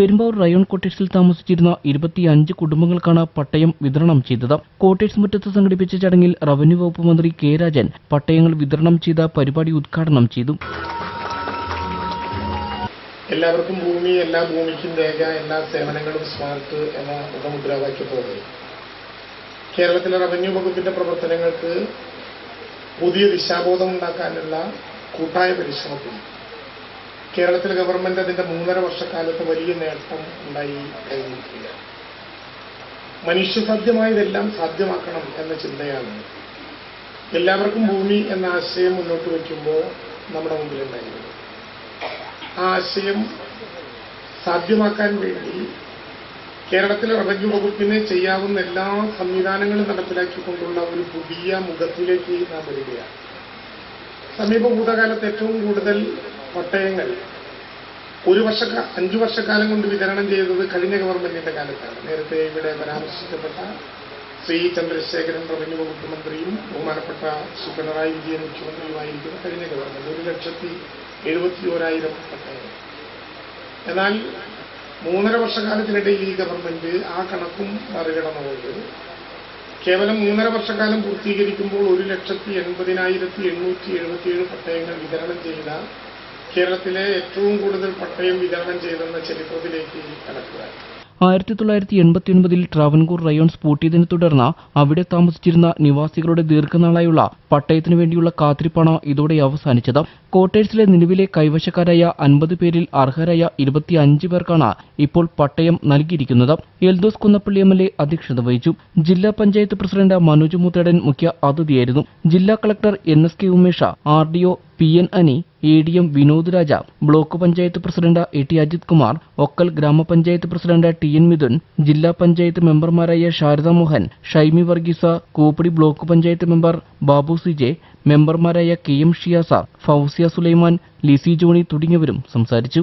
Perumbavoor rayon കോട്ടേഴ്സിൽ താമസിച്ചിരുന്ന ഇരുപത്തിയഞ്ച് കുടുംബങ്ങൾക്കാണ് പട്ടയം വിതരണം ചെയ്തത്. കോട്ടേഴ്സ് മുറ്റത്ത് സംഘടിപ്പിച്ച ചടങ്ങിൽ റവന്യൂ വകുപ്പ് മന്ത്രി കെ രാജൻ പട്ടയങ്ങൾ വിതരണം ചെയ്ത പരിപാടി ഉദ്ഘാടനം ചെയ്തു. എല്ലാവർക്കും ഭൂമി എല്ലാ ഭൂമിക്കും രേഖ എല്ലാ സേവനങ്ങളും സ്മാർട്ട് എന്ന മുദ്രാവാക്യത്തോടെ കേരളത്തിലെ റവന്യൂ വകുപ്പിന്റെ പ്രവർത്തനങ്ങൾക്ക് പുതിയ ദിശാബോധം ഉണ്ടാക്കാനുള്ള കൂട്ടായ പരിശ്രമത്തിൽ കേരളത്തിലെ ഗവൺമെന്റ് അതിന്റെ മൂന്നര വർഷക്കാലത്ത് വലിയ നേട്ടം ഉണ്ടായി കഴിഞ്ഞിട്ടില്ല. മനുഷ്യ സാധ്യമായതെല്ലാം സാധ്യമാക്കണം എന്ന ചിന്തയാണ്. എല്ലാവർക്കും ഭൂമി എന്ന ആശയം മുന്നോട്ട് വയ്ക്കുമ്പോൾ നമ്മുടെ മുമ്പിലുണ്ടായിരുന്നത് ആ ആശയം സാധ്യമാക്കാൻ വേണ്ടി കേരളത്തിലെ റവന്യൂ വകുപ്പിന് ചെയ്യാവുന്ന എല്ലാ സംവിധാനങ്ങളും നടപ്പിലാക്കിക്കൊണ്ടുള്ള ഒരു പുതിയ മുഖത്തിലേക്ക് നാം വരികയാണ്. സമീപ ഭൂതകാലത്ത് ഏറ്റവും കൂടുതൽ പട്ടയങ്ങൾ. ഒരു വർഷ അഞ്ചു വർഷക്കാലം കൊണ്ട് വിതരണം ചെയ്തത് കഴിഞ്ഞ ഗവൺമെന്റിന്റെ കാലത്താണ്. നേരത്തെ ഇവിടെ പരാമർശിക്കപ്പെട്ട ശ്രീ ചന്ദ്രശേഖരൻ റവന്യൂ വകുപ്പ് മന്ത്രിയും ബഹുമാനപ്പെട്ട ശ്രീ പിണറായി വിജയൻ മുഖ്യമന്ത്രിയുമായിരിക്കുന്ന കഴിഞ്ഞ ഗവൺമെന്റ്. ഒരു ലക്ഷത്തി എഴുപത്തി ഓരായിരം പട്ടയങ്ങൾ. എന്നാൽ മൂന്നര വർഷക്കാലത്തിനിടയിൽ ഈ ഗവൺമെന്റ് ആ കണക്കും മറികടന്നുകൊണ്ട് കേവലം മൂന്നര വർഷക്കാലം പൂർത്തീകരിക്കുമ്പോൾ ഒരു ലക്ഷത്തി എൺപതിനായിരത്തി എണ്ണൂറ്റി എഴുപത്തിയേഴ് പട്ടയങ്ങൾ വിതരണം ചെയ്ത കേരളത്തിലെ ഏറ്റവും കൂടുതൽ പട്ടയം വിതരണം ചെയ്തെന്ന ചരിത്രത്തിലേക്ക് കടക്കുക. ആയിരത്തി തൊള്ളായിരത്തി എൺപത്തി ഒൻപതിൽ ട്രാവൻകൂർ റയോൺസ് പൂട്ടിയതിനെ തുടർന്ന് അവിടെ താമസിച്ചിരുന്ന നിവാസികളുടെ ദീർഘനാളായുള്ള പട്ടയത്തിനു വേണ്ടിയുള്ള കാത്തിരിപ്പാണ് ഇതോടെ അവസാനിച്ചത്. കോട്ടേഴ്സിലെ നിലവിലെ കൈവശക്കാരായ അൻപത് പേരിൽ അർഹരായ ഇരുപത്തിയഞ്ച് പേർക്കാണ് ഇപ്പോൾ പട്ടയം നൽകിയിരിക്കുന്നത്. Eldhose Kunnappilly M L A അധ്യക്ഷത വഹിച്ചു. ജില്ലാ പഞ്ചായത്ത് പ്രസിഡന്റ് മനോജ് മുത്തേടൻ മുഖ്യ അതിഥിയായിരുന്നു. ജില്ലാ collector N S K Umesh R D O P N Ani A D M Vinod Raja block panchayat president A T Ajith Kumar Okkal ഗ്രാമപഞ്ചായത്ത് പ്രസിഡന്റ് ടി എൻ മിഥുൻ ജില്ലാ പഞ്ചായത്ത് മെമ്പർമാരായ Sharada Mohan Shaimi Varghese Kooppadi block panchayat member Babu C J മെമ്പർമാരായ K M Shiyas Fousiya Sulaiman Lissy Johny തുടങ്ങിയവരും സംസാരിച്ചു.